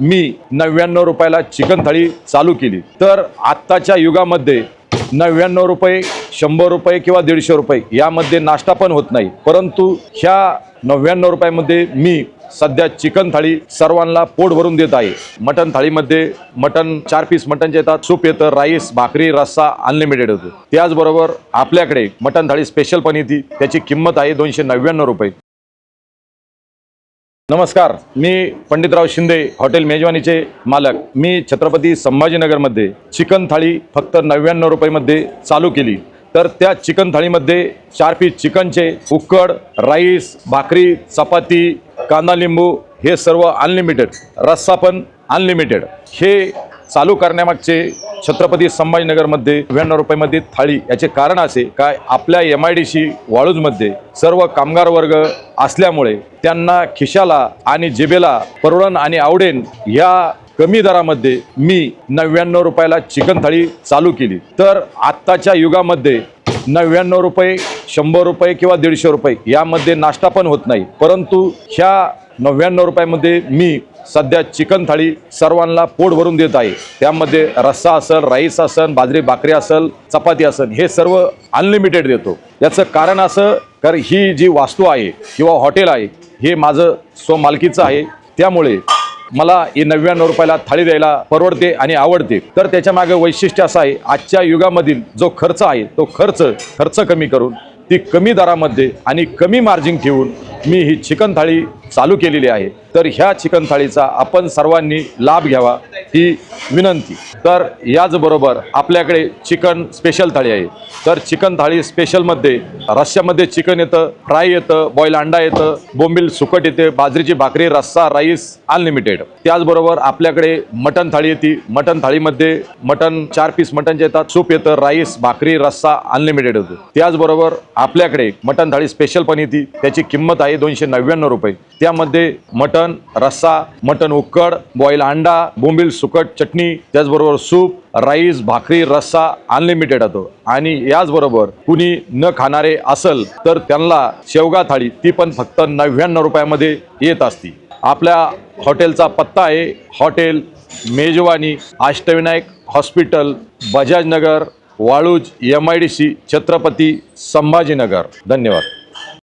मी नव्याण्णव रुपयाला चिकन थाळी चालू केली. तर आत्ताच्या युगामध्ये नव्याण्णव रुपये शंभर रुपये किंवा दीडशे रुपये यामध्ये नाश्ता पण होत नाही. परंतु ह्या नव्याण्णव रुपयामध्ये मी सध्या चिकन थाळी सर्वांना पोट भरून देत आहे. मटन थाळीमध्ये मटन चार पीस मटनचे येतात. सूप येतं राईस भाकरी रस्सा अनलिमिटेड होतो त्याचबरोबर आपल्याकडे मटन थाळी स्पेशल पण येते. त्याची किंमत आहे दोनशे नव्याण्णव रुपये. नमस्कार मी पंडितराव शिंदे हॉटेल मेजवानीचे मालक. मी छत्रपती संभाजीनगरमध्ये चिकन थाळी फक्त नव्याण्णव रुपयेमध्ये चालू केली. तर त्या चिकन थाळीमध्ये चार पीस चिकनचे उक्कड राईस भाकरी चपाती कांदा लिंबू हे सर्व अनलिमिटेड रस्सा पण अनलिमिटेड हे चालू करण्यामागचे छत्रपती संभाजीनगरमध्ये नव्याण्णव रुपयामध्ये थाळी याचे कारण असे काय आपल्या एम आय डी सी वाळूजमध्ये सर्व कामगार वर्ग असल्यामुळे त्यांना खिशाला आणि जिबेला परवडण आणि आवडेन या कमी दरामध्ये मी नव्याण्णव रुपयाला चिकन थाळी चालू केली. तर आत्ताच्या युगामध्ये नव्याण्णव रुपये शंभर रुपये किंवा दीडशे रुपये यामध्ये नाश्ता पण होत नाही. परंतु ह्या नव्याण्णव रुपयामध्ये मी सध्या चिकन थाळी सर्वांना पोट भरून देत आहे. त्यामध्ये रस्सा असेल राईस असेल बाजरी भाकरी असेल चपाती असेल हे सर्व अनलिमिटेड देतो. याचं कारण असं कारण ही जी वास्तू आहे किंवा हॉटेल आहे हे माझं स्वमालकीचं आहे. त्यामुळे मला ही नव्याण्णव रुपयाला थाळी द्यायला परवडते आणि आवडते. तर त्याच्यामागे वैशिष्ट्य असं आहे आजच्या युगामधील जो खर्च आहे तो खर्च खर्च कमी करून ती कमी दरामध्ये आणि कमी मार्जिन ठेवून मी ही चिकन थाळी चालू केलेली आहे. तर ह्या चिकन थाळीचा आपण सर्वांनी लाभ घ्यावा ही विनंती. तर याचबरोबर आपल्याकडे चिकन स्पेशल थाळी आहे. तर चिकन थाळी स्पेशलमध्ये रश्श्यामध्ये चिकन येतं फ्राय येतं बॉईल अंडा येतं बोंबील सुकट येते बाजरीची भाकरी रस्सा राईस अनलिमिटेड त्याचबरोबर आपल्याकडे मटन थाळी येते. मटन थाळीमध्ये मटन चार पीस मटनचे येतात सूप येतं राईस भाकरी रस्सा अनलिमिटेड होतो त्याचबरोबर आपल्याकडे मटन थाळी स्पेशल पण येते. त्याची किंमत आहे दोनशे नव्याण्णव रुपये. त्यामध्ये मटन रस्सा मटन उक्कड बॉईल अंडा बोंबील सुकट चटणी त्याचबरोबर सूप राईस भाकरी रस्सा अनलिमिटेड होतो आणि याचबरोबर कुणी न खाणारे असल तर त्यांना शेवगा थाळी ती पण फक्त नव्याण्णव रुपयामध्ये येत असती. आपल्या हॉटेलचा पत्ता आहे hotel Mejwani Ashtavinayak hospital Bajajnagar Waluj M I D C Chhatrapati Sambhajinagar. धन्यवाद.